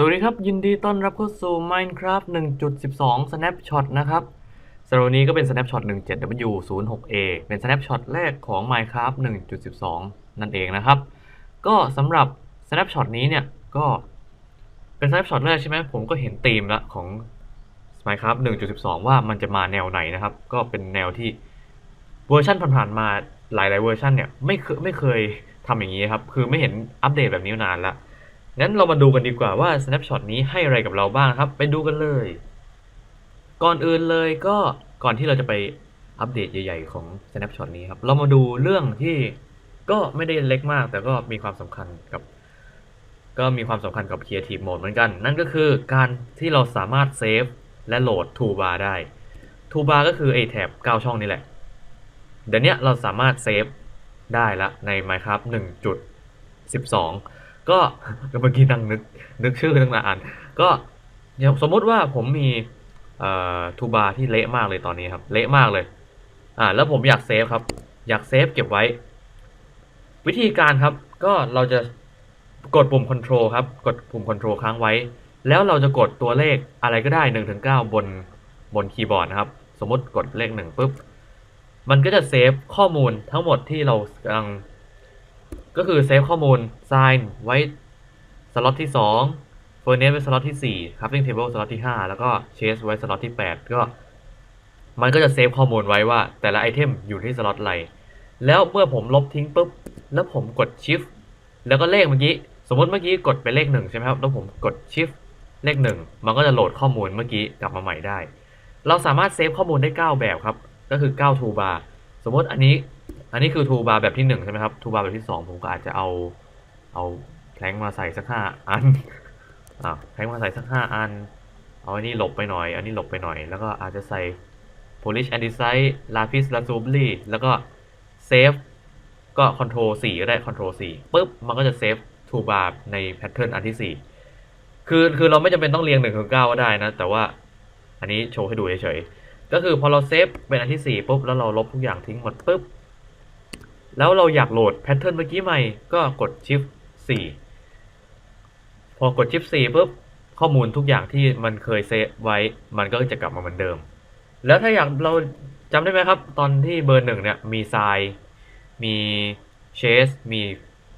สวัสดีครับ ยินดีต้อนรับเข้าสู่ Minecraft 1.12 Snapshot นะครับสำหรับวันนี้ก็เป็น Snapshot 17W06A เป็น Snapshot แรกของ Minecraft 1.12 นั่นเองนะครับ ก็สำหรับ Snapshot นี้เนี่ย ก็เป็น Snapshot แรกใช่ไหมผมก็เห็นธีมละของ Minecraft 1.12 ว่ามันจะมาแนวไหนนะครับ ก็เป็นแนวที่เวอร์ชันผ่านๆมาหลายๆเวอร์ชันเนี่ยไม่เคยไม่เคยทำอย่างนี้ครับ คือไม่เห็นอัปเดตแบบนี้มานานละ งั้นเรามาดูกันดีกว่าว่า snapshot นี้ให้อะไรกับเราบ้างครับ ไปดูกันเลย ก่อนอื่นเลยก็ก่อนที่เราจะไปอัปเดตใหญ่ ๆ ของ snapshot นี้ครับ เรามาดูเรื่องที่ก็ไม่ได้เล็กมาก แต่ก็มีความสำคัญกับ ก็มีความสำคัญกับ creative mode เหมือนกัน นั่นก็คือการที่เราสามารถเซฟและโหลด toolbar ได้ toolbar ก็คือไอ้แถบ9ช่องนี่แหละ เดี๋ยวนี้เราสามารถเซฟได้ละใน Minecraft 1.12 ก็เมื่อกี้นั่งนึกนึกชื่อตั้งนานก็สมมุติว่าผมมีเอ่อทูบาร์ที่เละมากเลยตอนนี้ครับ เละมากเลย อ่า แล้วผมอยากเซฟครับ อยากเซฟเก็บไว้ วิธีการครับ ก็เราจะกดปุ่ม Control ครับ กดปุ่ม Control ค้างไว้ แล้วเราจะกดตัวเลขอะไรก็ได้1-9ถึงเบนบนคีย์บอร์ดนะครับ สมมติกดเลขหนึ่งปุ๊บ มันก็จะเซฟข้อมูลทั้งหมดที่เรากำลัง ก็คือเซฟข้อมูล sign ไว้สล็อตที่2 furnace ไว้สล็อตที่ 4 crafting table สล็อตที่ 5 แล้วก็ chest ไว้สล็อตที่ 8 ก็มันก็จะเซฟข้อมูลไว้ว่าแต่ละไอเทมอยู่ที่สล็อตอะไร แล้วเมื่อผมลบทิ้งปุ๊บ แล้วผมกด shift แล้วก็เลขเมื่อกี้ สมมติเมื่อกี้กดไปเลขหนึ่งใช่ไหมครับ แล้วผมกด shift เลขหนึ่งมันก็จะโหลดข้อมูลเมื่อกี้กลับมาใหม่ได้ เราสามารถเซฟข้อมูลได้ 9 แบบครับ ก็คือ9 toolbar สมมติอันนี้ อันนี้คือ toolbar แบบที่1ใช่ไหมครับ toolbar แบบที่2ผมก็อาจจะเอาเอาแพลงมาใส่สัก5อันอ่าแพลงมาใส่สัก5อัน เอาอันนี้หลบไปหน่อย อันนี้หลบไปหน่อย แล้วก็อาจจะใส่ polish andesite lapis lazuli แล้วก็เซฟก็ control 4ก็ได้ control 4ปุ๊บ มันก็จะเซฟ toolbar ใน pattern อันที่ 4 คือคือเราไม่จำเป็นต้องเรียง1ถึง9ก็ได้นะ แต่ว่าอันนี้โชว์ให้ดูเฉยๆ ก็คือพอเราเซฟเป็นอันที่ 4 ปุ๊บ แล้วเราลบทุกอย่างทิ้งหมดปุ๊บ แล้วเราอยากโหลดแพทเทิร์นเมื่อกี้ใหม่ก็กด Shift 4 พอกด Shift 4ปุ๊บข้อมูลทุกอย่างที่มันเคยเซฟไว้ มันก็จะกลับมาเหมือนเดิม แล้วถ้าอยากเราจำได้ไหมครับ ตอนที่เบอร์หนึ่งเนี่ยมีทรายมีเชสมี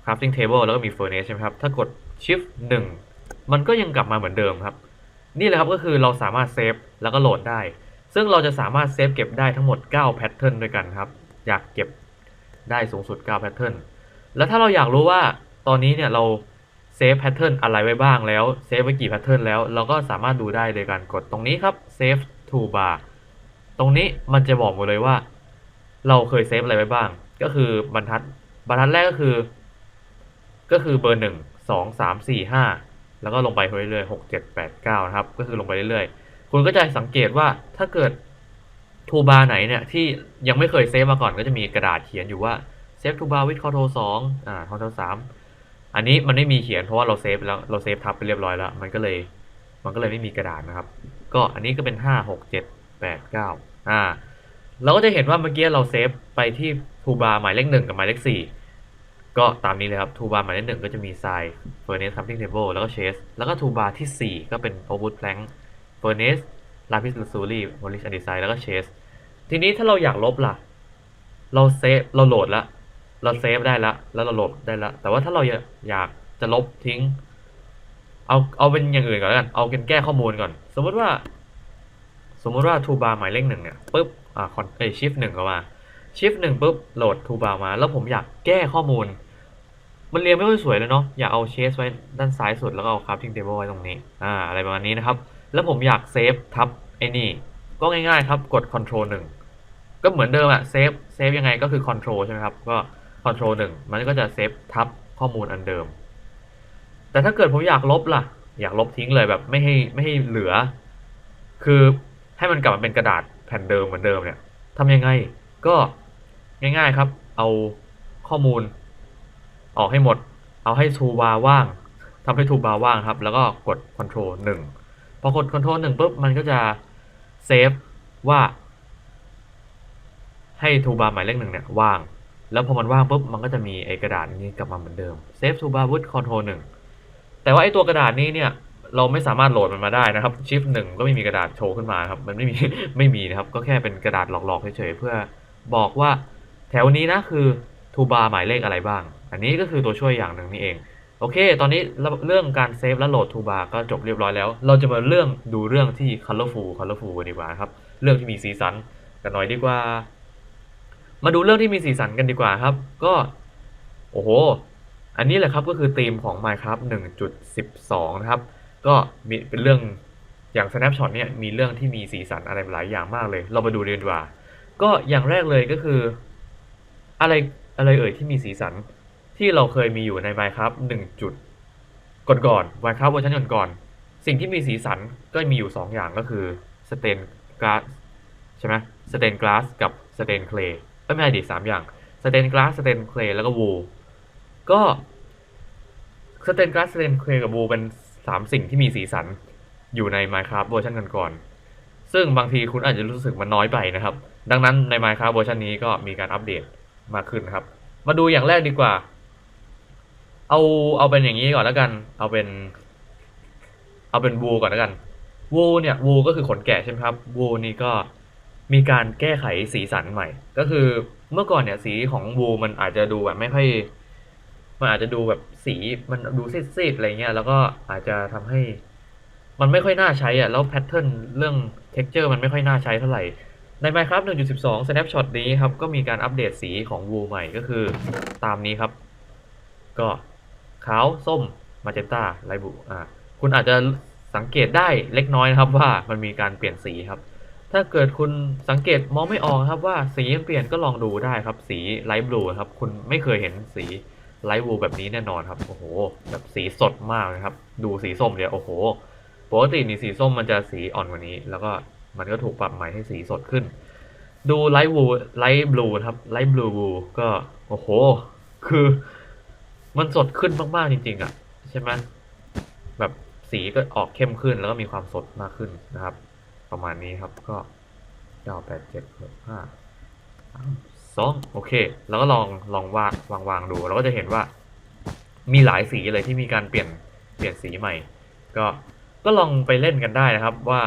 crafting table แล้วก็มี furnace ใช่ไหมครับ ถ้ากด Shift 1 มันก็ยังกลับมาเหมือนเดิมครับ นี่แหละครับก็คือเราสามารถเซฟแล้วก็โหลดได้ ซึ่งเราจะสามารถเซฟเก็บได้ทั้งหมด 9 แพทเทิร์นด้วยกันครับ อยากเก็บ ได้สูงสุด9แพทเทิร์นแล้วถ้าเราอยากรู้ว่าตอนนี้เนี่ยเราเซฟแพทเทิร์นอะไรไว้บ้างแล้วเซฟไว้กี่แพทเทิร์นแล้วเราก็สามารถดูได้โดยการกดตรงนี้ครับ save to bar ตรงนี้มันจะบอกหมดเลยว่า เราเคยเซฟอะไรไว้บ้าง ก็คือบรรทัดบรรทัดแรกก็คือ ก็คือเบอร์หนึ่งสองสามสี่ห้าแล้วก็ลงไปเรื่อยๆหกเจ็ดแปดเก้านะครับ ก็คือลงไปเรื่อยๆ คุณก็จะสังเกตว่าถ้าเกิด ทูบาร์ไหนเนี่ยที่ยังไม่เคยเซฟมาก่อนก็จะมีกระดาษเขียนอยู่ว่าเซฟทูบาร์วิดคอโทสองอ่าคอโทสามอันนี้มันไม่มีเขียนเพราะว่าเราเซฟแล้วเราเซฟทับไปเรียบร้อยแล้ว มันก็เลย มันก็เลยไม่มีกระดาษนะครับ ก็อันนี้ก็เป็นห้าหกเจ็ดแปดเก้าอ่าเราก็จะเห็นว่าเมื่อกี้เราเซฟไปที่ทูบาร์หมายเลขหนึ่งกับหมายเลขสี่ก็ตามนี้เลยครับทูบาร์หมายเลขหนึ่งก็จะมีทรายเฟอร์เนสคัมพิงเทเบิลแล้วก็เชสแล้วก็ทูบาร์ที่สี่ก็เป็นโอวูดแพลงเฟอร์เนสลาพิสลาซูรี่วอลิชอันดีไซน์แล้วก็เชส ทีนี้ถ้าเราอยากลบล่ะ เราเซฟเราโหลดแล้วเราเซฟได้แล้วแล้วเราโหลดได้แล้วแต่ว่าถ้าเราอยากจะลบทิ้ง เอาเอาเป็นอย่างอื่นก่อนแล้วกันเอาเป็นแก้ข้อมูลก่อน สมมติว่า สมมติว่าทูบาร์หมายเลขหนึ่งเนี่ยปุ๊บอ่าคอนเอชิฟหนึ่งเข้ามาชิฟหนึ่งปุ๊บโหลดทูบาร์มา แล้วผมอยากแก้ข้อมูล มันเรียงไม่ค่อยสวยเลยเนาะอยากเอาเชสไว้ด้านซ้ายสุดแล้วก็เอาคราฟติ้งเทเบิลไว้ตรงนี้อ่าอะไรประมาณนี้นะครับ แล้วผมอยากเซฟทับไอ้นี่ก็ง่ายๆครับกด Ctrl หนึ่ง ก็เหมือนเดิมอะเซฟเซฟยังไงก็คือ Ctrl ใช่ไหมครับ ก็ Ctrl หนึ่งมันก็จะเซฟทับข้อมูลอันเดิม แต่ถ้าเกิดผมอยากลบล่ะ อยากลบทิ้งเลยแบบไม่ให้ไม่ให้เหลือ คือให้มันกลับมาเป็นกระดาษแผ่นเดิมเหมือนเดิมเนี่ยทำยังไงก็ง่ายๆครับ เอาข้อมูล ออกให้หมด เอาให้ทูบาร์ว่างทำให้ทูบาร์ว่างครับ แล้วก็กด Ctrl หนึ่งพอกด Ctrl หนึ่งปุ๊บมันก็จะเซฟว่า ให้ทูบาร์หมายเลขหนึ่งเนี่ยว่าง แล้วพอมันว่างปุ๊บมันก็จะมีไอกระดาษนี้กลับมาเหมือนเดิมเซฟทูบาร์วุด Ctrl หนึ่งแต่ว่าไอตัวกระดาษนี้เนี่ยเราไม่สามารถโหลดมันมาได้นะครับชิปหนึ่งก็ไม่มีกระดาษโชว์ขึ้นมาครับมันไม่มีไม่มีนะครับก็แค่เป็นกระดาษหลอกๆเฉยๆเพื่อบอกว่าแถวนี้นะคือทูบาหมายเลขอะไรบ้าง อันนี้ก็คือตัวช่วยอย่างหนึ่งนี่เองโอเค ตอนนี้เรื่องการเซฟและโหลดทูบาก็จบเรียบร้อยแล้ว เราจะมาเรื่องดูเรื่องที่ colorful colorful ดีกว่าครับ เรื่องที่มีสีสันกันหน่อยดีกว่า มาดูเรื่องที่มีสีสันกันดีกว่าครับ ก็ โอ้โห อันนี้แหละครับก็คือธีมของ Minecraft 1.12 นะครับ ก็มีเป็นเรื่องอย่าง Snapshot เนี่ยมีเรื่องที่มีสีสันอะไรหลายอย่างมากเลย เรามาดูเรียนดีกว่า ก็อย่างแรกเลยก็คือ อะไรอะไรเอ่ยที่มีสีสันที่เราเคยมีอยู่ใน Minecraft 1 จุดก่อนๆ Minecraft เวอร์ชันก่อนๆสิ่งที่มีสีสันก็มีอยู่ 2 อย่างก็คือ Stain Glass ใช่ไหม Stain Glass กับ Stain Clay ไม่ใช่ดิสามอย่าง Stain Glass Stain Clay แล้วก็ Wool ก็ Stain Glass Stain Clay กับ Wool เป็นสามสิ่งที่มีสีสันอยู่ใน Minecraft เวอร์ชันก่อนๆซึ่งบางทีคุณอาจจะรู้สึกมันน้อยไปนะครับ ดังนั้นใน Minecraft เวอร์ชันนี้ก็มีการอัปเดตมากขึ้นครับ มาดูอย่างแรกดีกว่า เอาเอาเป็นอย่างนี้ก่อนแล้วกัน เอาเป็น เอาเป็นวูก่อนแล้วกันวูเนี่ยวูก็คือขนแกะใช่ไหมครับวูนี่ก็ มีการแก้ไขสีสันใหม่ ก็คือเมื่อก่อนเนี่ยสีของวูมันอาจจะดูแบบไม่ค่อยมันอาจจะดูแบบสีมันดูซีดๆอะไรเงี้ยแล้วก็อาจจะทำให้ มันไม่ค่อยน่าใช้อะแล้วแพทเทิร์นเรื่อง texture มันไม่ค่อยน่าใช้เท่าไหร่ใน Minecraft 1.12 Snapshot นี้ครับก็มีการอัปเดตสีของ Wool ใหม่ก็คือตามนี้ครับ ก็ขาว ส้ม มาเจนตาไลบุอ่าคุณอาจจะสังเกตได้เล็กน้อยนะครับว่ามันมีการเปลี่ยนสีครับ ถ้าเกิดคุณสังเกตมองไม่ออกครับว่าสีมันเปลี่ยนก็ลองดูได้ครับ สีไลท์บลูครับ คุณไม่เคยเห็นสีไลท์บลูแบบนี้แน่นอนครับ โอ้โห แบบสีสดมากนะครับ ดูสีส้มเนี่ยโอ้โห ปกตินี่สีส้มมันจะสีอ่อนกว่านี้ แล้วก็มันก็ถูกปรับใหม่ให้สีสดขึ้น ดูไลท์วูไลท์บลูครับ ไลท์บลูวูก็ โอ้โห คือ มันสดขึ้นมากๆจริง ๆ อะ ใช่ไหมแบบสีก็ออกเข้มขึ้นแล้วก็มีความสดมากขึ้นนะครับ ประมาณนี้ครับก็เก้าแปดเจ็ดหกห้าสองโอเค แล้วก็ลองลองวาดวางวางดู เราก็จะเห็นว่ามีหลายสีเลยที่มีการเปลี่ยนเปลี่ยนสีใหม่ ก็ก็ลองไปเล่นกันได้นะครับ ว่า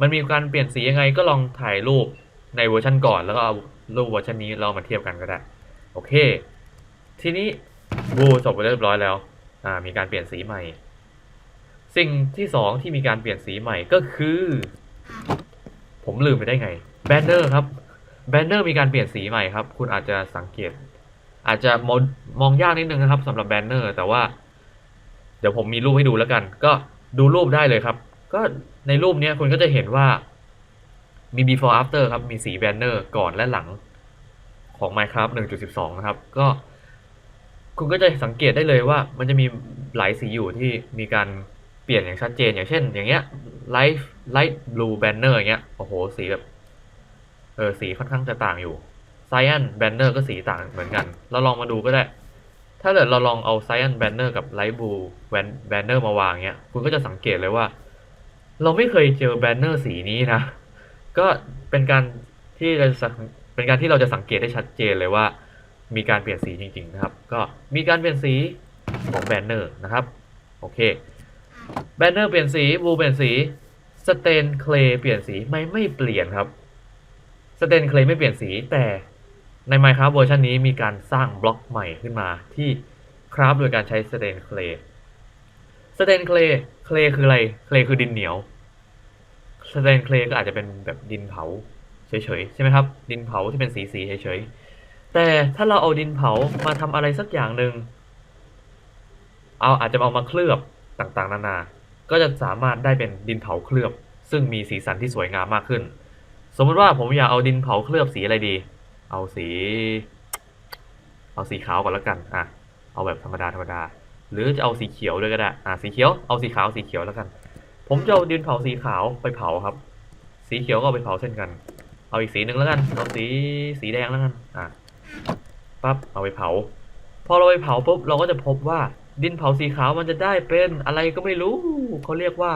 มันมีการเปลี่ยนสียังไง ก็ลองถ่ายรูปในเวอร์ชันก่อน แล้วก็เอารูปเวอร์ชันนี้เรามาเทียบกันก็ได้ โอเค ทีนี้บูจบไปเรียบร้อยแล้วอ่ามีการเปลี่ยนสีใหม่ สิ่งที่สองที่มีการเปลี่ยนสีใหม่ก็คือ ผมลืมไปได้ไงแบนเนอร์ครับแบนเนอร์มีการเปลี่ยนสีใหม่ครับ คุณอาจจะสังเกต อาจจะมองมองยากนิดนึงนะครับสำหรับแบนเนอร์แต่ว่า เดี๋ยวผมมีรูปให้ดูแล้วกัน ก็ดูรูปได้เลยครับ ก็ในรูปนี้คุณก็จะเห็นว่ามี before after ครับ มีสีแบนเนอร์ก่อนและหลังของ Minecraft 1.12 นะครับ ก็ คุณก็จะสังเกตได้เลยว่า มันจะมีหลายสีอยู่ที่มีการเปลี่ยนอย่างชัดเจน อย่างเช่น อย่างเงี้ย light light blue banner อย่างเงี้ย โอ้โห สีแบบ เออ สีค่อนข้างจะต่างอยู่ cyan banner ก็สีต่างเหมือนกัน เราลองมาดูก็ได้ ถ้าเกิดเราลองเอา cyan banner กับ light blue banner มาวางเงี้ย คุณก็จะสังเกตเลยว่า เราไม่เคยเจอแบนเนอร์สีนี้นะ ก็เป็นการที่เราจะเป็นการที่เราจะสังเกตได้ชัดเจนเลยว่า มีการเปลี่ยนสีจริง ๆ นะครับ ก็มีการเปลี่ยนสีของแบนเนอร์นะครับ โอเค แบนเนอร์เปลี่ยนสี บลูเปลี่ยนสี สเตนเคลเปลี่ยนสีไม่ไม่เปลี่ยนครับสเตนเคลไม่เปลี่ยนสีแต่ใน Minecraft เวอร์ชันนี้มีการสร้างบล็อกใหม่ขึ้นมาที่คราฟโดยการใช้สเตนเคลสเตนเคลเคลคืออะไรเคลคือดินเหนียวสเตนเคลก็อาจจะเป็นแบบดินเผาเฉยๆใช่ไหมครับ ดินเผาที่เป็นสีสีๆเฉยๆแต่ถ้าเราเอาดินเผามาทำอะไรสักอย่างหนึ่งเอาอาจจะเอามาเคลือบต่างๆ นานา ก็จะสามารถได้เป็นดินเผาเคลือบ ซึ่งมีสีสันที่สวยงามมากขึ้น สมมติว่าผมอยากเอาดินเผาเคลือบสีอะไรดี เอาสี เอาสีขาวก่อนแล้วกันอะเอาแบบธรรมดาธรรมดา หรือจะเอาสีเขียวด้วยก็ได้อะสีเขียวเอาสีขาวสีเขียวแล้วกัน ผมจะเอาดินเผาสีขาวไปเผาครับ สีเขียวก็ไปเผาเช่นกัน เอาอีกสีหนึ่งแล้วกันเอาสีสีแดงแล้วกันอะปั๊บเอาไปเผาพอเราไปเผาปุ๊บเราก็จะพบว่า ดินเผาสีขาวมันจะได้เป็นอะไรก็ไม่รู้ เขาเรียกว่า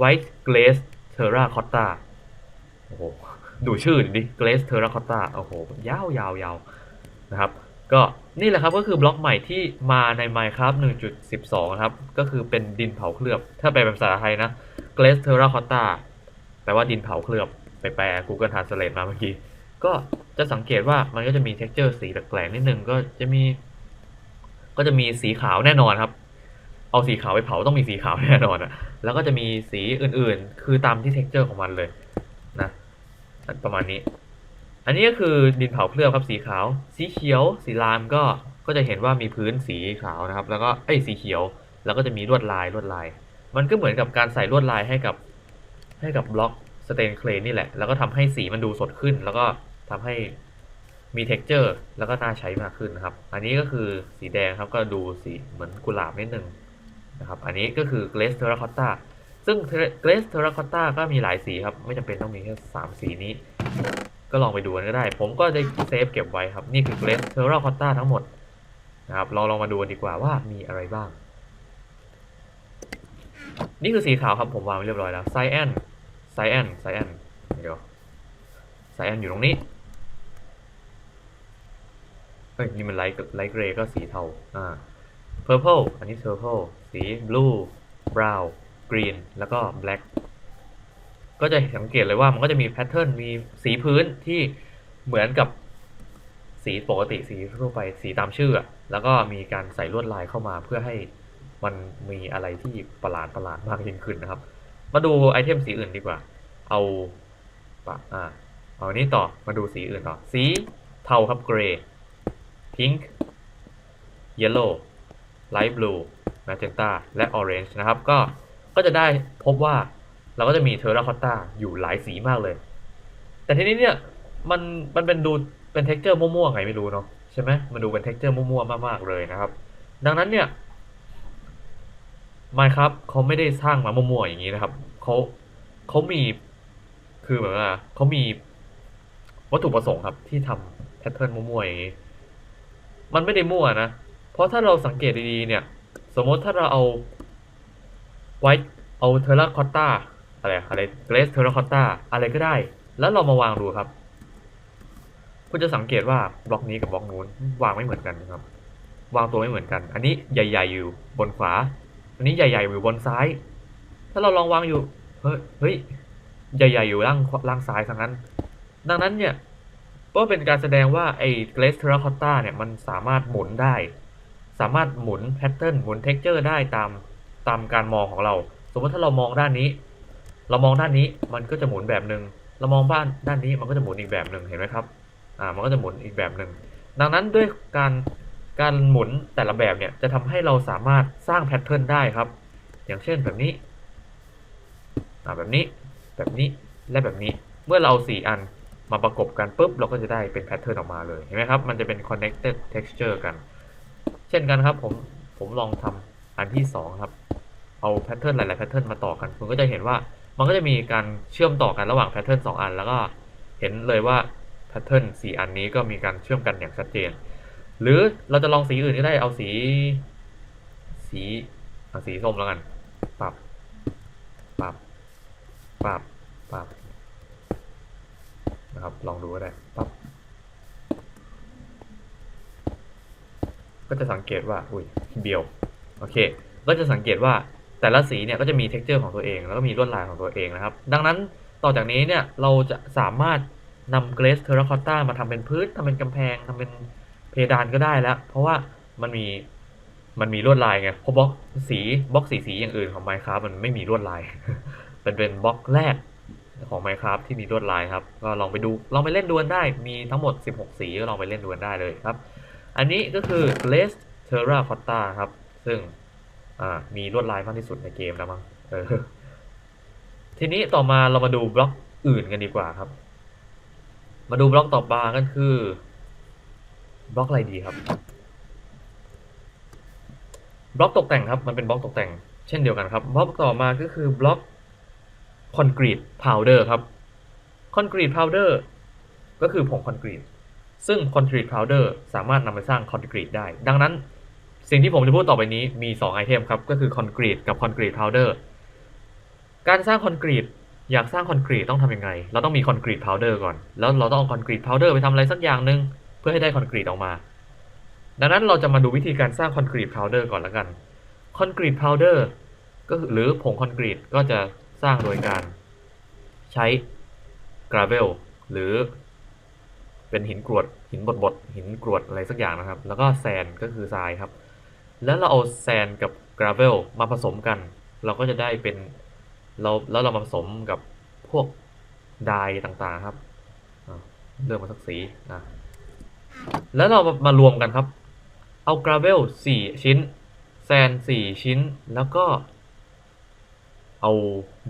white glaze terracotta โอ้โห ดูชื่อดิ glaze terracotta โอ้โห ยาวยาวยาวนะครับ ก็นี่แหละครับก็คือบล็อกใหม่ที่มาใน Minecraft 1.12นะครับ ก็คือเป็นดินเผาเคลือบ ถ้าแปลเป็นภาษาไทยนะ Glaze Terracotta แปลว่าดินเผาเคลือบ ไปแปล Google Translate มาเมื่อกี้ ก็จะสังเกตว่ามันก็จะมี texture สีแปลกๆนิดนึง ก็จะมี ก็จะมีสีขาวแน่นอนครับ เอาสีขาวไปเผาต้องมีสีขาวแน่นอนอะแล้วก็จะมีสีอื่นๆ คือตามที่ texture ของมันเลยนะประมาณนี้ อันนี้ก็คือดินเผาเคลือบครับสีขาว สีเขียว สีลามก็ก็จะเห็นว่ามีพื้นสีขาวนะครับ แล้วก็ไอ้สีเขียว แล้วก็จะมีลวดลายลวดลาย มันก็เหมือนกับการใส่ลวดลายให้กับ ให้กับบล็อกสเตนเคลนี่แหละ แล้วก็ทำให้สีมันดูสดขึ้น แล้วก็ทำให้ มี texture แล้วก็น่าใช้มากขึ้นนะครับ อันนี้ก็คือสีแดงครับก็ดูสีเหมือนกุหลาบนิดนึงนะครับ อันนี้ก็คือ glaze terracotta ซึ่ง glaze terracotta ก็มีหลายสีครับ ไม่จำเป็นต้องมีแค่สามสีนี้ ก็ลองไปดูกันก็ได้ ผมก็ได้เซฟเก็บไว้ครับ นี่คือ glaze terracotta ทั้งหมดนะครับ เราลองมาดูกันดีกว่าว่ามีอะไรบ้าง นี่คือสีขาวครับผมวางไว้เรียบร้อยแล้ว cyan cyan cyan เดี๋ยว cyan อยู่ตรงนี้ เฮ้ยนี่มันไลท์ไลท์เกรย์ก็สีเทาอ่า purple อันนี้ purple สี blue brown green แล้วก็ black ก็จะสังเกตเลยว่ามันก็จะมีแพทเทิร์นมีสีพื้นที่เหมือนกับสีปกติสีทั่วไปสีตามชื่ออะแล้วก็มีการใส่ลวดลายเข้ามาเพื่อให้มันมีอะไรที่ประหลาดประหลาดมากยิ่งขึ้นนะครับ มาดูไอเทมสีอื่นดีกว่า เอาปะอ่าเอาอันนี้ต่อมาดูสีอื่นต่อ สีเทาครับ gray pink yellow light blue magenta และ orange นะครับ ก็ก็จะได้พบว่าเราก็จะมีเทอร์ราคอตตาอยู่หลายสีมากเลย แต่ทีนี้เนี่ยมันมันเป็นดูเป็นเท็กเจอร์มั่วๆไงไม่รู้เนาะใช่ไหมมันดูเป็นเท็กเจอร์มั่วๆมากๆเลยนะครับ ดังนั้นเนี่ย Minecraft เขาไม่ได้สร้างมามั่วๆอย่างนี้นะครับเขาเขามีคือเหมือนว่าเขามีวัตถุประสงค์ครับที่ทำแพทเทิร์นมั่วๆอย่างนี้ มันไม่ได้มั่วนะ เพราะถ้าเราสังเกตดีๆเนี่ย สมมติถ้าเราเอาไว้เอาเทอร์ราคอตตาอะไรอะไรเกรสเทอร์ราคอตตาอะไรก็ได้ แล้วเรามาวางดูครับ คุณจะสังเกตว่าบล็อกนี้กับบล็อกนู้นวางไม่เหมือนกันนะครับ วางตัวไม่เหมือนกัน อันนี้ใหญ่ๆอยู่บนขวา อันนี้ใหญ่ๆอยู่บนซ้าย ถ้าเราลองวางอยู่ เฮ้ยเฮ้ยใหญ่ๆอยู่ล่างล่างซ้ายทั้งนั้น ดังนั้นเนี่ย ก็เป็นการแสดงว่าไอ้เกรสเทอร์คอตตาเนี่ยมันสามารถหมุนได้ สามารถหมุนแพทเทิร์นหมุนเท็กเจอร์ได้ตามตามการมองของเรา สมมติถ้าเรามองด้านนี้ เรามองด้านนี้มันก็จะหมุนแบบหนึ่งเรามองบ้านด้านนี้มันก็จะหมุนอีกแบบหนึ่งเห็นไหมครับอ่ามันก็จะหมุนอีกแบบหนึ่งดังนั้นด้วยการการหมุนแต่ละแบบเนี่ยจะทำให้เราสามารถสร้างแพทเทิร์นได้ครับ อย่างเช่นแบบนี้อ่าแบบนี้แบบนี้และแบบนี้เมื่อเราเอาสี่อัน มาประกบกันปุ๊บเราก็จะได้เป็นแพทเทิร์นออกมาเลยเห็นไหมครับ มันจะเป็น connected texture กัน เช่นกันครับผมผมลองทำอันที่สองครับ เอาแพทเทิร์นหลายๆแพทเทิร์นมาต่อกันคุณก็จะเห็นว่ามันก็จะมีการเชื่อมต่อกันระหว่างแพทเทิร์นสองอัน แล้วก็เห็นเลยว่าแพทเทิร์นสี่อันนี้ก็มีการเชื่อมกันอย่างชัดเจน หรือเราจะลองสีอื่นก็ได้เอาสี สีเอาสีส้มแล้วกันปรับปรับปรับปรับ นะครับ ลองดูก็ได้ปรับก็จะสังเกตว่า อุ้ยเบียว โอเค ก็จะสังเกตว่าแต่ละสีเนี่ยก็จะมี t e x t อร์ของตัวเอง แล้วก็มีลวดลายของตัวเองนะครับ ดังนั้นต่อจากนี้เนี่ยเราจะสามารถนำเกรสเทอร์คอตตามาทำเป็นพื้นทำเป็นกำแพงทำเป็นเพดานก็ได้แล้ว เพราะว่ามันมีมันมีลวดลายไงเพราะบล็อกสีบล็อกสีสีอย่างอื่นของ Minecraft มันไม่มีลวดลาย เป็นเป็นบล็อกแรก ของ Minecraft ที่มีลวดลายครับ ก็ลองไปดูลองไปเล่นดวลได้ มีทั้งหมด 16 สีก็ลองไปเล่นดวลได้เลยครับ อันนี้ก็คือ Glaze Terracotta ครับ ซึ่งมีลวดลายมากที่สุดในเกมแล้วมั้งทีนี้ต่อมาเรามาดูบล็อกอื่นกันดีกว่าครับ มาดูบล็อกต่อมากันคือบล็อกอะไรดีครับ บล็อกตกแต่งครับ มันเป็นบล็อกตกแต่ง เช่นเดียวกันครับ บล็อกต่อมาก็คือบล็อก คอนกรีตพาวเดอร์ครับคอนกรีตพาวเดอร์ก็คือผงคอนกรีตซึ่งคอนกรีตพาวเดอร์สามารถนำไปสร้างคอนกรีตได้ ดังนั้นสิ่งที่ผมจะพูดต่อไปนี้มี 2 ไอเทมครับ ก็คือคอนกรีตกับคอนกรีตพาวเดอร์การสร้างคอนกรีตอยากสร้างคอนกรีตต้องทำยังไง เราต้องมีคอนกรีตพาวเดอร์ก่อน แล้วเราต้องเอาคอนกรีตพาวเดอร์ไปทำอะไรสักอย่างหนึ่งเพื่อให้ได้คอนกรีตออกมา ดังนั้นเราจะมาดูวิธีการสร้างคอนกรีตพาวเดอร์ก่อนละกันคอนกรีตพาวเดอร์ก็หรือผงคอนกรีตก็จะ สร้างโดยการใช้กราเวลหรือเป็นหินกรวดหินบดบดหินกรวดอะไรสักอย่างนะครับ แล้วก็แซนก็คือทรายครับ แล้วเราเอาแซนกับกราเวลมาผสมกัน เราก็จะได้เป็นเราแล้วเรามาผสมกับพวกดายต่างๆครับเลือกมาสักสีอะแล้วเรามารวมกันครับ เอากราเวลสี่ชิ้น แซนสี่ชิ้นแล้วก็ เอา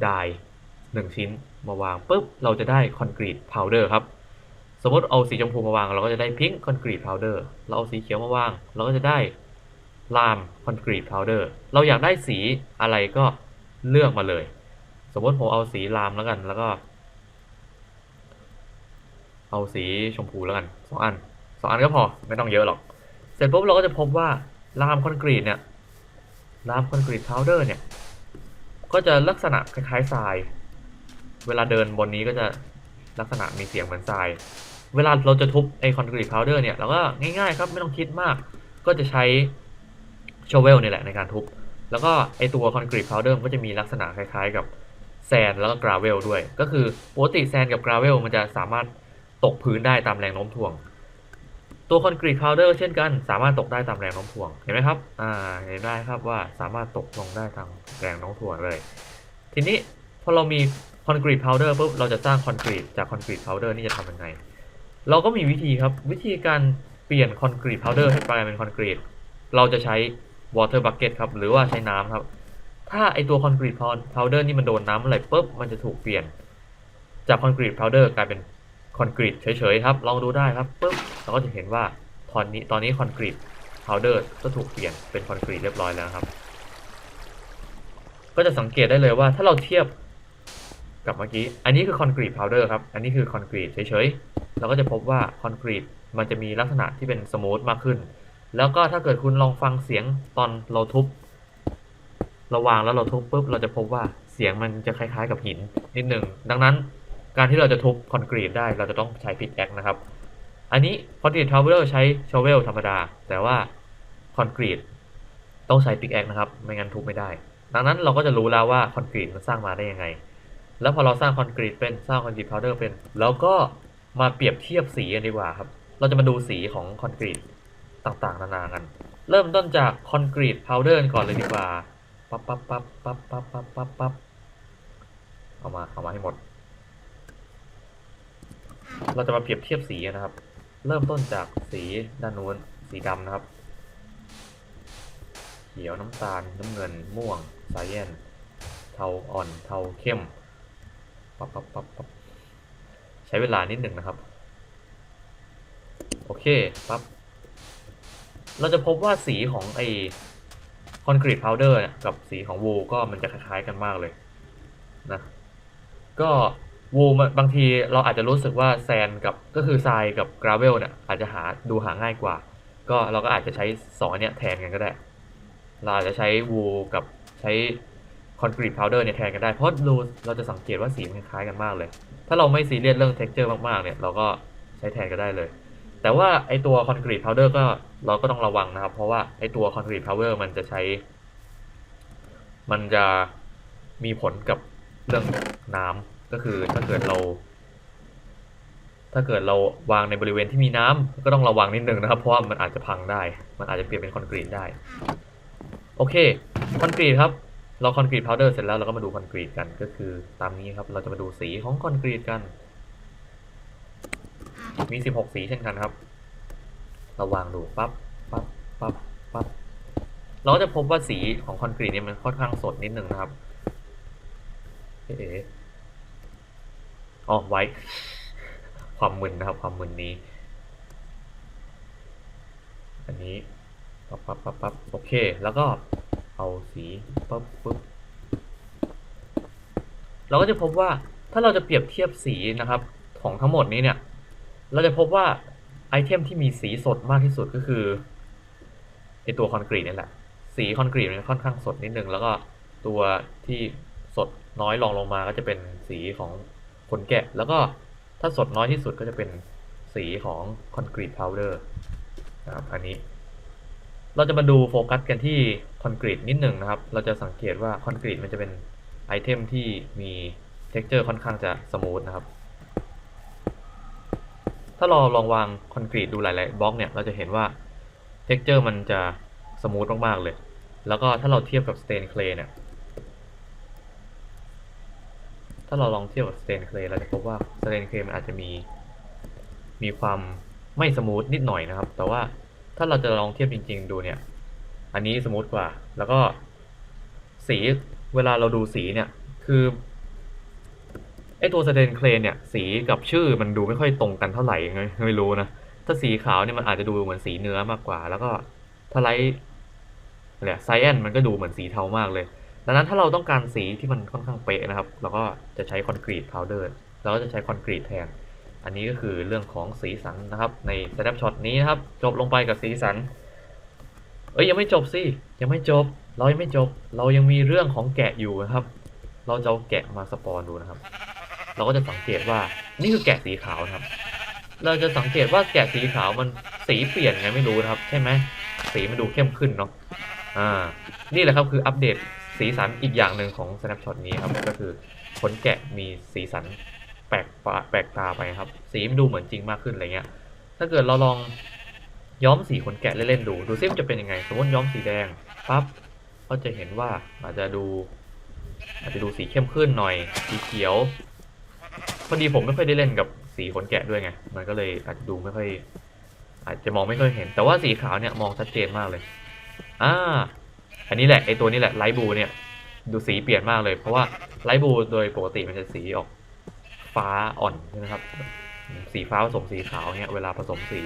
ดายหนึ่งชิ้นมาวางปุ๊บเราจะได้คอนกรีตพาวเดอร์ครับ สมมติเอาสีชมพูมาวางเราก็จะได้พิงค์คอนกรีตพาวเดอร์เราเอาสีเขียวมาวาง เราก็จะได้ลามคอนกรีตพาวเดอร์เราอยากได้สีอะไรก็เลือกมาเลย สมมติผมเอาสีลามแล้วกันแล้วก็ เอาสีชมพูแล้วกันสองอันสองอันก็พอไม่ต้องเยอะหรอก เสร็จปุ๊บเราก็จะพบว่าลามคอนกรีตเนี่ยลามคอนกรีตพาวเดอร์เนี่ย ก็จะลักษณะคล้ายๆทราย เวลาเดินบนนี้ก็จะลักษณะมีเสียงเหมือนทราย เวลาเราจะทุบไอคอนกรีตพาวเดอร์เนี่ยเราก็ง่ายๆครับไม่ต้องคิดมาก ก็จะใช้โชเวลนี่แหละในการทุบ แล้วก็ไอตัวคอนกรีตพาวเดอร์ก็จะมีลักษณะคล้ายๆกับแซนแล้วก็กราเวลด้วย ก็คือปกติแซนกับกราเวลมันจะสามารถตกพื้นได้ตามแรงโน้มถ่วง ตัวคอนกรีตพาวเดอร์เช่นกัน สามารถตกได้ตามแรงโน้มถ่วงเห็นไหมครับอ่าเห็นได้ครับว่าสามารถตกลงได้ตามแรงโน้มถ่วงเลย ทีนี้พอเรามีคอนกรีตพาวเดอร์ปุ๊บเราจะสร้างคอนกรีตจากคอนกรีตพาวเดอร์นี่จะทำยังไง เราก็มีวิธีครับวิธีการเปลี่ยนคอนกรีตพาวเดอร์ให้กลายเป็นคอนกรีตเราจะใช้ water bucket ครับหรือว่าใช้น้ำครับ ถ้าไอตัวคอนกรีตพาวเดอร์นี่มันโดนน้ำอะไรปุ๊บมันจะถูกเปลี่ยนจากคอนกรีตพาวเดอร์กลายเป็น คอนกรีตเฉยๆครับ ลองดูได้ครับปุ๊บเราก็จะเห็นว่าตอนนี้ตอนนี้คอนกรีตพาวเดอร์ก็ถูกเปลี่ยนเป็นคอนกรีตเรียบร้อยแล้วครับ ก็จะสังเกตได้เลยว่าถ้าเราเทียบกับเมื่อกี้ อันนี้คือคอนกรีตพาวเดอร์ครับ อันนี้คือคอนกรีตเฉยๆ เราก็จะพบว่าคอนกรีตมันจะมีลักษณะที่เป็นสมูทมากขึ้น แล้วก็ถ้าเกิดคุณลองฟังเสียงตอนเราทุบเราวางแล้วเราทุบปุ๊บเราจะพบว่าเสียงมันจะคล้ายๆ กับหินนิดหนึ่ง ดังนั้น การที่เราจะทุบคอนกรีตได้เราจะต้องใช้พิกแอคนะครับ อันนี้คอนกรีตทาวเวลใช้ชเวลธรรมดา แต่ว่าคอนกรีตต้องใช้พิกแอคนะครับ ไม่งั้นทุบไม่ได้ ดังนั้นเราก็จะรู้แล้วว่าคอนกรีตมันสร้างมาได้ยังไง แล้วพอเราสร้างคอนกรีตเป็นสร้างคอนกรีตพาวเดอร์เป็น แล้วก็มาเปรียบเทียบสีกันดีกว่าครับ เราจะมาดูสีของคอนกรีตต่างๆ นานากัน เริ่มต้นจากคอนกรีตพาวเดอร์ก่อนเลยดีกว่า ปั๊บปั๊บปั๊บปั๊บปั๊บปั๊บปั๊บเอามาเอามาให้หมด เราจะมาเปรียบเทียบสีนะครับ เริ่มต้นจากสีด้านนู้นสีดำนะครับ เขียวน้ำตาลน้ำเงินม่วงสายเย็นเทาอ่อนเทาเข้มปั๊บปั๊บปั๊บปั๊บใช้เวลานิดหนึ่งนะครับ โอเคปั๊บเราจะพบว่าสีของไอคอนกรีตพาวเดอร์กับสีของวูก็มันจะคล้ายๆกันมากเลยนะก็ วูมันบางทีเราอาจจะรู้สึกว่าแซนกับก็คือทรายกับกราเวลเนี่ยอาจจะหาดูหาง่ายกว่า ก็เราก็อาจจะใช้สองอันเนี้ยแทนกันก็ได้ เราอาจจะใช้วูกับใช้คอนกรีตพาวเดอร์เนี่ยแทนกันได้ เพราะดูเราจะสังเกตว่าสีมันคล้ายกันมากเลย ถ้าเราไม่ซีเรียสเรื่อง texture มากๆเนี่ยเราก็ใช้แทนก็ได้เลย แต่ว่าไอตัวคอนกรีตพาวเดอร์ก็เราก็ต้องระวังนะครับ เพราะว่าไอตัวคอนกรีตพาวเดอร์มันจะใช้ มันจะมีผลกับเรื่องน้ำ ก็คือถ้าเกิดเรา ถ้าเกิดเราวางในบริเวณที่มีน้ำก็ต้องระวังนิดนึงนะครับ เพราะว่ามันอาจจะพังได้ มันอาจจะเปลี่ยนเป็นคอนกรีตได้ โอเค คอนกรีตครับ เราคอนกรีตพาวเดอร์เสร็จแล้วเราก็มาดูคอนกรีตกัน ก็คือตามนี้ครับ เราจะมาดูสีของคอนกรีตกัน มี 16 สีเช่นกันครับ เราวางดูปั๊บ ปั๊บ ปั๊บ ปั๊บ เราจะพบว่าสีของคอนกรีตเนี่ยมันค่อนข้างสดนิดหนึ่งนะครับเอ๊ะ อ๋อไว้ ความมึนนะครับ ความมึนนี้ อันนี้ปั๊บปั๊บปั๊บปั๊บโอเค แล้วก็เอาสีปั๊บปุ๊บเราก็จะพบว่าถ้าเราจะเปรียบเทียบสีนะครับ ของทั้งหมดนี้เนี่ย เราจะพบว่าไอเทมที่มีสีสดมากที่สุดก็คือไอตัวคอนกรีตนี่แหละ สีคอนกรีตมันค่อนข้างสดนิดนึง แล้วก็ตัวที่สดน้อยรองลงมาก็จะเป็นสีของ ขนแกะ แล้วก็ถ้าสดน้อยที่สุดก็จะเป็นสีของคอนกรีตพาวเดอร์นะครับอันนี้ เราจะมาดูโฟกัสกันที่คอนกรีตนิดหนึ่งนะครับ เราจะสังเกตว่าคอนกรีตมันจะเป็นไอเทมที่มีเท็กเจอร์ค่อนข้างจะสมูทนะครับ ถ้าเราลองวางคอนกรีตดูหลาย ๆบล็อกเนี่ย เราจะเห็นว่าเท็กเจอร์มันจะสมูทมาก ๆ เลย แล้วก็ถ้าเราเทียบกับสเตนเคลเนี่ย ถ้าเราลองเทียบกับสเตนเคลเราจะพบว่าสเตนเคลมันอาจจะมี มีความไม่สมูทนิดหน่อยนะครับ แต่ว่าถ้าเราจะลองเทียบจริง ๆ ดูเนี่ย อันนี้สมูทกว่า แล้วก็สีเวลาเราดูสีเนี่ย คือไอตัวสเตนเคลเนี่ยสีกับชื่อมันดูไม่ค่อยตรงกันเท่าไหร่ไงไม่รู้นะ ถ้าสีขาวเนี่ยมันอาจจะดูเหมือนสีเนื้อมากกว่า แล้วก็ถ้าไลท์เนี่ยไซแอนมันก็ดูเหมือนสีเทามากเลย ดังนั้นถ้าเราต้องการสีที่มันค่อนข้างเป๊ะนะครับ เราก็จะใช้คอนกรีตพาวเดอร์เราก็จะใช้คอนกรีตแทน อันนี้ก็คือเรื่องของสีสันนะครับ ใน snapshot นี้นะครับ จบลงไปกับสีสัน เอ้ยยังไม่จบสิยังไม่จบ เรายังไม่จบ เรายังมีเรื่องของแกะอยู่นะครับ เราจะเอาแกะมาสปอนดูนะครับ เราก็จะสังเกตว่านี่คือแกะสีขาวนะครับ เราจะสังเกตว่าแกะสีขาวมันสีเปลี่ยนไงไม่รู้นะครับ ใช่ไหมสีมันดูเข้มขึ้นเนาะอ่านี่แหละครับคืออัปเดต สีสันอีกอย่างหนึ่งของ snapshot นี้ครับ ก็คือขนแกะมีสีสันแปลกแปลกตาไปครับ สีมันดูเหมือนจริงมากขึ้นอะไรเงี้ย ถ้าเกิดเราลองย้อมสีขนแกะเล่นๆดู ดูซิมันจะเป็นยังไง สมมติย้อมสีแดงปั๊บก็จะเห็นว่าอาจจะดู อาจจะดูสีเข้มขึ้นหน่อย สีเขียว พอดีผมไม่ค่อยได้เล่นกับสีขนแกะด้วยไง มันก็เลยอาจจะดูไม่ค่อย อาจจะมองไม่ค่อยเห็น แต่ว่าสีขาวเนี่ยมองชัดเจนมากเลย อ่า อันนี้แหละไอตัวนี้แหละไลท์บูเนี่ยดูสีเปลี่ยนมากเลย เพราะว่าไลท์บูโดยปกติมันจะสีออกฟ้าอ่อนใช่ไหมครับ สีฟ้าผสมสีขาวเงี้ยเวลาผสมสี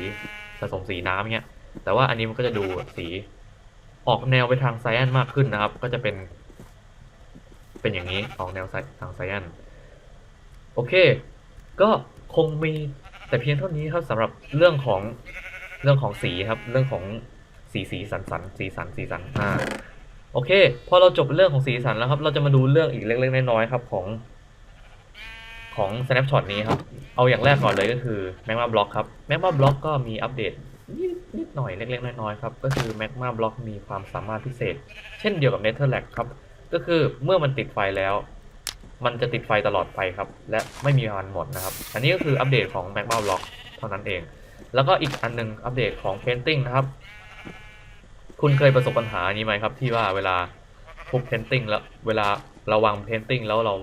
ผสมสีน้ำเงี้ยแต่ว่าอันนี้มันก็จะดูสีออกแนวไปทางไซแอนมากขึ้นนะครับ ก็จะเป็น เป็นอย่างนี้ออกแนวไซทางไซแอนโอเค ก็คงมีแต่เพียงเท่านี้ครับสำหรับเรื่องของเรื่องของสีครับ เรื่องของสีสีสันสันสีสันสีสันอ่า โอเค พอเราจบเรื่องของสีสันแล้วครับ เราจะมาดูเรื่องอีกเล็กๆน้อยๆครับของของ snapshot นี้ครับ เอาอย่างแรกก่อนเลยก็คือ magma block ครับ magma block ก็มีอัปเดตนิดหน่อยเล็กๆน้อยๆครับ ก็คือ magma block มีความสามารถพิเศษ เช่นเดียวกับ netherrack ครับ ก็คือเมื่อมันติดไฟแล้ว มันจะติดไฟตลอดไปครับ และไม่มีวันหมดนะครับ อันนี้ก็คืออัปเดตของ magma block เท่านั้นเอง แล้วก็อีกอันหนึงอัปเดตของ painting นะครับ คุณเคยประสบปัญหานี้ไหมครับ ที่ว่าเวลาทุบ painting แล้วเวลาเราวาง painting แล้วเรา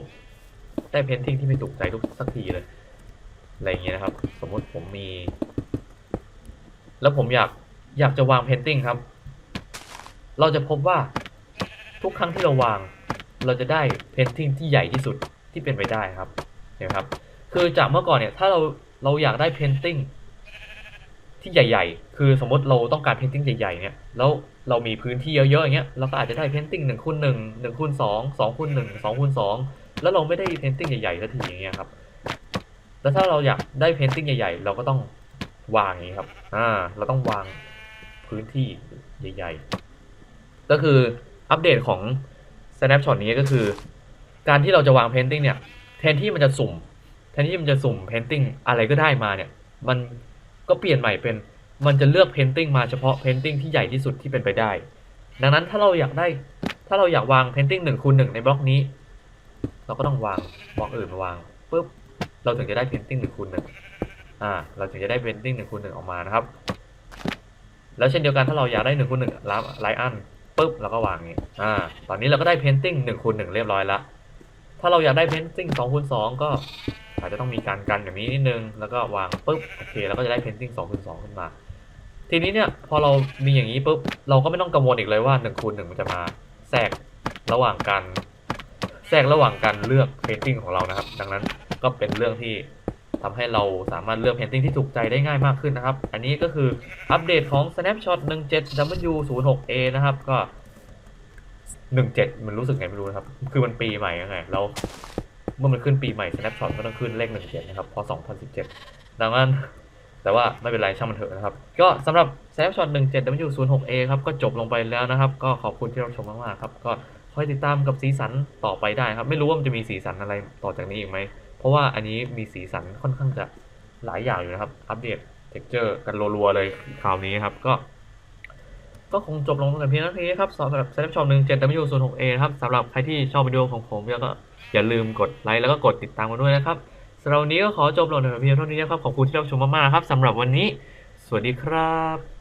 ได้เพนติ้งที่ไม่ถูกใจทุกสักทีเลยอะไรอย่างเงี้ยนะครับ สมมติผมมี แล้วผมอยากอยากจะวางเพนติ้งครับ เราจะพบว่าทุกครั้งที่เราวาง เราจะได้เพนติ้งที่ใหญ่ที่สุดที่เป็นไปได้ครับเห็นครับ คือจากเมื่อก่อนเนี่ย ถ้าเราเราอยากได้เพนติ้ง ที่ใหญ่ ๆ คือสมมติเราต้องการเพนติ้งใหญ่ๆเนี่ยแล้วเรามีพื้นที่เยอะๆอย่างเงี้ยเราก็อาจจะได้เพนติ้งหนึ่งคูณหนึ่งหนึ่งคูณสองสองคูณหนึ่งสองคูณสองแล้วเราไม่ได้เพนติ้งใหญ่ๆสักทีอย่างเงี้ยครับแล้วถ้าเราอยากได้เพนติ้งใหญ่ๆ เราก็ต้องวางอย่างนี้ครับอ่าเราต้องวางพื้นที่ใหญ่ ๆ ก็คืออัปเดตของ snapshot นี้ก็คือ การที่เราจะวางเพนติ้งเนี่ยแทนที่มันจะสุ่มแทนที่มันจะสุ่มเพนติ้งอะไรก็ได้มาเนี่ย มัน ก็เปลี่ยนใหม่เป็นมันจะเลือกเพนติ้งมาเฉพาะเพนติ้งที่ใหญ่ที่สุดที่เป็นไปได้ ดังนั้นถ้าเราอยากได้ถ้าเราอยากวางเพนติ้งหนึ่งคูณหนึ่งในบล็อกนี้ เราก็ต้องวางบล็อกอื่นมาวางปุ๊บเราถึงจะได้เพนติ้งหนึ่งคูณหนึ่งอ่าเราถึงจะได้เพนติ้งหนึ่งคูณหนึ่งออกมานะครับ แล้วเช่นเดียวกันถ้าเราอยากได้หนึ่งคูณหนึ่งไลอันปุ๊บเราก็วางอย่างนี้อ่าตอนนี้เราก็ได้เพนติ้งหนึ่งคูณหนึ่งเรียบร้อยละถ้าเราอยากได้เพนติ้งสองคูณสองก็ อาจจะต้องมีการกันอย่างนี้นิดนึง แล้วก็วางปุ๊บโอเคแล้วก็จะได้เพนติ้งสองคูณสองขึ้นมา ทีนี้เนี่ยพอเรามีอย่างนี้ปุ๊บเราก็ไม่ต้องกังวลอีกเลยว่าหนึ่งคูณหนึ่งมันจะมาแทรกระหว่างการแทรกระหว่างการเลือกเพนติ้งของเรานะครับ ดังนั้นก็เป็นเรื่องที่ทำให้เราสามารถเลือกเพนติ้งที่ถูกใจได้ง่ายมากขึ้นนะครับ อันนี้ก็คืออัปเดตของ snapshot 17W06A นะครับก็ 17 มันรู้สึกไงไม่รู้นะครับ คือมันปีใหม่ยังไงแล้ว เมื่อมันขึ้นปีใหม่ snapshot ก็ต้องขึ้นเลข17นะครับพอ2017 ดังนั้น แต่ว่าไม่เป็นไรช่างมันเถอะนะครับ ก็สำหรับ snapshot 17W06A ครับ ก็จบลงไปแล้วนะครับ ก็ขอบคุณที่รับชมมากๆครับ ก็คอยติดตามกับสีสันต่อไปได้ครับ ไม่รู้ว่ามันจะมีสีสันอะไรต่อจากนี้อีกไหม เพราะว่าอันนี้มีสีสันค่อนข้างจะหลายอย่างอยู่นะครับ อัปเดต texture กันรัวๆเลยคราวนี้ครับ ก็ก็คงจบลงแต่เพียงเท่านี้ครับสำหรับ Select Shop 1 7 W 0 6 A นะครับสำหรับใครที่ชอบวิดีโอของผมแล้วก็ อย่าลืมกดไลค์แล้วก็กดติดตามกันด้วยนะครับสำหรับวันนี้ก็ขอจบลงแต่เพียงเท่านี้นะครับขอบคุณที่รับชมมากๆครับสำหรับวันนี้ สวัสดีครับ